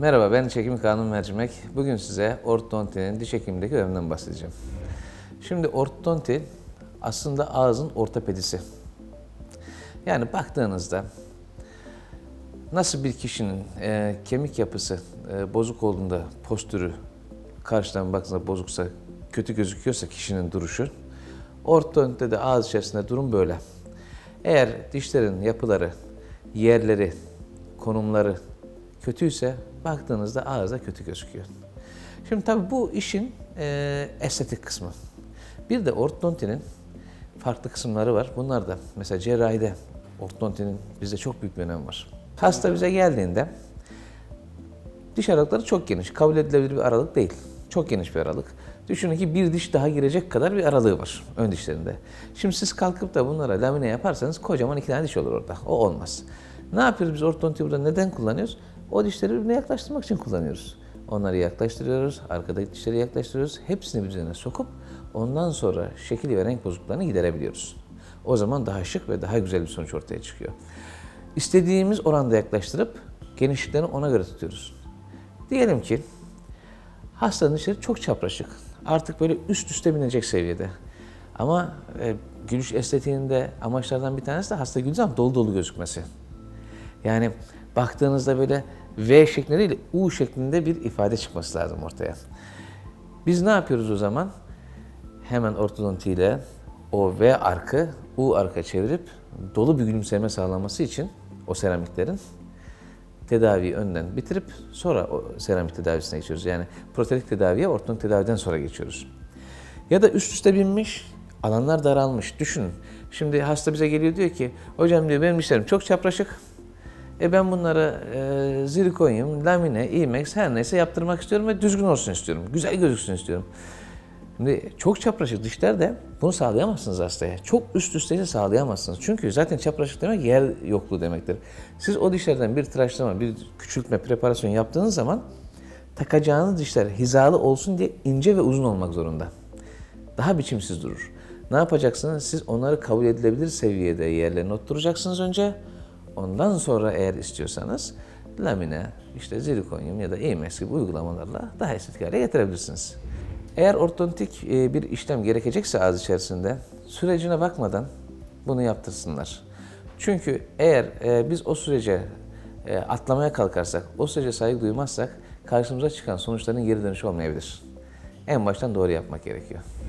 Merhaba ben Çekim Kanun Mercimek. Bugün size ortodontinin diş hekimindeki öneminden bahsedeceğim. Şimdi ortodonti aslında ağzın ortopedisi. Yani baktığınızda nasıl bir kişinin e, kemik yapısı e, bozuk olduğunda postürü karşıdan baktığınızda bozuksa, kötü gözüküyorsa kişinin duruşu, ortodontide de ağız içerisinde durum böyle. Eğer dişlerin yapıları, yerleri, konumları kötüyse baktığınızda ağızda kötü gözüküyor. Şimdi tabii bu işin e, estetik kısmı. Bir de ortodontinin farklı kısımları var. Bunlar da mesela cerrahide ortodontinin bizde çok büyük bir önemi var. Hasta bize geldiğinde diş aralıkları çok geniş. Kabul edilebilir bir aralık değil. Çok geniş bir aralık. Düşünün ki bir diş daha girecek kadar bir aralığı var ön dişlerinde. Şimdi siz kalkıp da bunlara lamine yaparsanız kocaman iki tane diş olur orada. O olmaz. Ne yapıyoruz biz ortodontiyi burada neden kullanıyoruz? O dişleri birbirine yaklaştırmak için kullanıyoruz. Onları yaklaştırıyoruz, arkadaki dişleri yaklaştırıyoruz. Hepsini birbirine sokup ondan sonra şekil ve renk bozukluklarını giderebiliyoruz. O zaman daha şık ve daha güzel bir sonuç ortaya çıkıyor. İstediğimiz oranda yaklaştırıp genişliklerini ona göre tutuyoruz. Diyelim ki hastanın dişleri çok çapraşık. Artık böyle üst üste binecek seviyede. Ama e, gülüş estetiğinde amaçlardan bir tanesi de hasta güldüğü zaman dolu dolu gözükmesi. Yani baktığınızda böyle V şeklinde değil, U şeklinde bir ifade çıkması lazım ortaya. Biz ne yapıyoruz o zaman? Hemen ortodontiyle o V arkı, U arka çevirip dolu bir gülümseme sağlaması için o seramiklerin tedaviyi önden bitirip sonra o seramik tedavisine geçiyoruz. Yani protetik tedaviye ortodontik tedaviden sonra geçiyoruz. Ya da üst üste binmiş, alanlar daralmış. Düşünün. Şimdi hasta bize geliyor diyor ki, hocam diyor benim dişlerim çok çapraşık. E ben bunları e, zirkonyum, lamine, imex her neyse yaptırmak istiyorum ve düzgün olsun istiyorum. Güzel gözüksün istiyorum. Şimdi çok çapraşık dişler de bunu sağlayamazsınız hastaya. Çok üst üste sağlayamazsınız. Çünkü zaten çapraşık demek yer yokluğu demektir. Siz o dişlerden bir tıraşlama, bir küçültme, preparasyon yaptığınız zaman takacağınız dişler hizalı olsun diye ince ve uzun olmak zorunda. Daha biçimsiz durur. Ne yapacaksınız? Siz onları kabul edilebilir seviyede yerlerine otturacaksınız önce. Ondan sonra eğer istiyorsanız lamine, işte zirkonyum ya da IMS gibi uygulamalarla daha estetik hale getirebilirsiniz. Eğer ortodontik e, bir işlem gerekecekse ağız içerisinde sürecine bakmadan bunu yaptırsınlar. Çünkü eğer e, biz o sürece e, atlamaya kalkarsak, o sürece saygı duymazsak karşımıza çıkan sonuçların geri dönüşü olmayabilir. En baştan doğru yapmak gerekiyor.